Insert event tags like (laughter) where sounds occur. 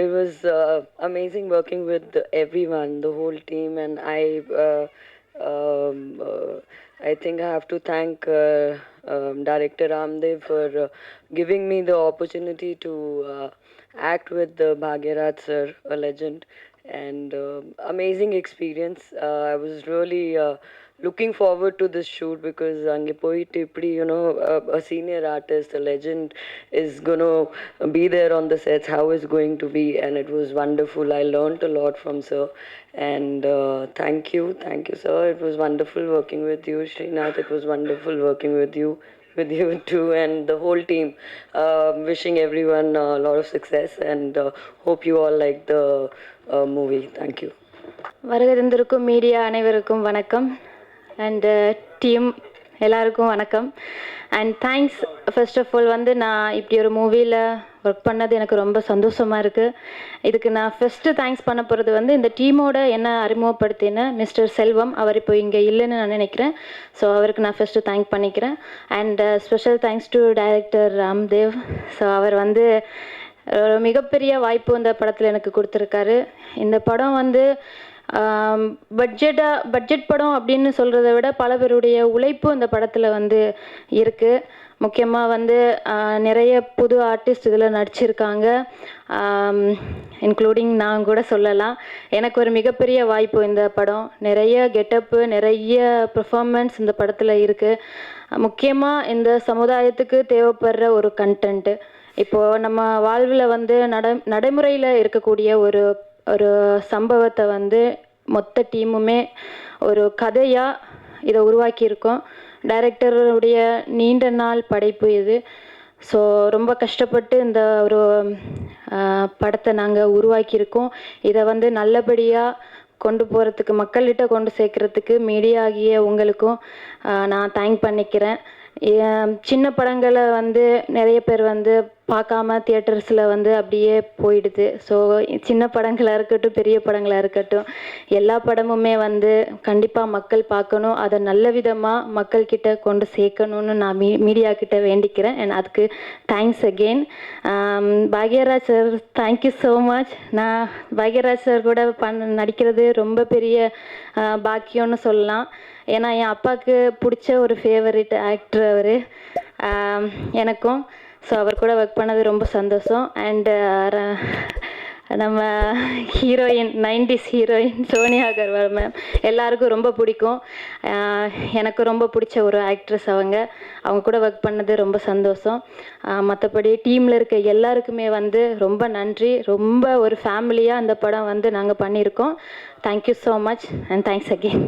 uh, amazing working with everyone, the whole team, and I. Uh, um, uh, I think I have to thank uh, um, Director Ramdev for uh, giving me the opportunity to uh, act with the Bhagirath sir, a legend, and uh, amazing experience. Uh, I was really uh, looking forward to this shoot because Angipoi Tipri, you know, a, a senior artist, a legend, is going to be there on the sets, how it's going to be, and it was wonderful. I learned a lot from Sir, and uh, thank you, thank you, Sir. It was wonderful working with you, Srinath. It was wonderful working with you, With you (laughs) too, and the whole team. Uh, wishing everyone a lot of success, and uh, hope you all like the uh, movie. Thank you. வருகிறந்திருக்கும் media அனைவருக்கும் வணக்கம் and team எல்லாருக்கும் வணக்கம். And thanks first of all வந்து நான் இப்படி ஒரு மூவியில் ஒர்க் பண்ணது எனக்கு ரொம்ப சந்தோஷமாக இருக்குது இதுக்கு நான் ஃபஸ்ட்டு தேங்க்ஸ் பண்ண போகிறது வந்து இந்த டீமோட என்ன அறிமுகப்படுத்தின மிஸ்டர் செல்வம் அவர் இப்போ இங்கே இல்லைன்னு நான் நினைக்கிறேன். ஸோ அவருக்கு நான் ஃபஸ்ட்டு தேங்க் பண்ணிக்கிறேன். And special thanks to director Ramdev so அவர் வந்து ஒரு மிகப்பெரிய வாய்ப்பு இந்த படத்தில் எனக்கு கொடுத்துருக்காரு. இந்த படம் வந்து பட்ஜெட்டாக பட்ஜெட் படம் அப்படின்னு சொல்கிறத விட பல பேருடைய உழைப்பு இந்த படத்தில் வந்து இருக்குது முக்கியமாக வந்து நிறைய புது ஆர்டிஸ்ட் இதில் நடிச்சிருக்காங்க. இன்க்ளூடிங் நான் கூட சொல்லலாம். எனக்கு ஒரு மிகப்பெரிய வாய்ப்பு இந்த படம். நிறைய கெட்டப்பு நிறைய பெர்ஃபார்மன்ஸ் இந்த படத்தில் இருக்குது முக்கியமாக இந்த சமுதாயத்துக்கு தேவைப்படுற ஒரு கண்டென்ட்டு இப்போது நம்ம வாழ்வில் வந்து நட நடைமுறையில் இருக்கக்கூடிய ஒரு ஒரு சம்பவத்தை வந்து மொத்த டீமுமே ஒரு கதையாக இதை உருவாக்கியிருக்கோம். டைரக்டருடைய நீண்ட நாள் படைப்பு இது. ஸோ ரொம்ப கஷ்டப்பட்டு இந்த ஒரு படத்தை நாங்கள் உருவாக்கியிருக்கோம். இதை வந்து நல்லபடியாக கொண்டு போகிறதுக்கு மக்கள்கிட்ட கொண்டு சேர்க்குறதுக்கு மீடியா ஆகிய உங்களுக்கும் நான் தேங்க் பண்ணிக்கிறேன். சின்ன படங்களை வந்து நிறைய பேர் வந்து பார்க்காம தியேட்டர்ஸில் வந்து அப்படியே போயிடுது. ஸோ சின்ன படங்களாக இருக்கட்டும் பெரிய படங்களாக இருக்கட்டும் எல்லா படமுமே வந்து கண்டிப்பாக மக்கள் பார்க்கணும். அதை நல்ல விதமாக மக்கள்கிட்ட கொண்டு சேர்க்கணும்னு நான் மீ மீடியா கிட்ட வேண்டிக்கிறேன். அண்ட் அதுக்கு thanks again um, Bhagyaraj sir thank you so much நான் பாக்யராஜ் சார் கூட பண் நடிக்கிறது ரொம்ப பெரிய பாக்கியம்னு சொல்லலாம். ஏன்னா என் அப்பாவுக்கு பிடிச்ச ஒரு ஃபேவரட் ஆக்டர் அவர். எனக்கும் ஸோ அவர் கூட ஒர்க் பண்ணது ரொம்ப சந்தோஷம். அண்டு uh, நம்ம heroine nineties heroine Sonia Agarwal ma'am எல்லாருக்கும் ரொம்ப பிடிக்கும். Uh, எனக்கு ரொம்ப பிடிச்ச ஒரு ஆக்ட்ரஸ் அவங்க. அவங்க கூட ஒர்க் பண்ணது ரொம்ப சந்தோஷம். Uh, மற்றபடி டீமில் இருக்க எல்லாருக்குமே வந்து ரொம்ப நன்றி. ரொம்ப ஒரு ஃபேமிலியாக அந்த படம் வந்து நாங்கள் பண்ணியிருக்கோம். Thank you so much and thanks again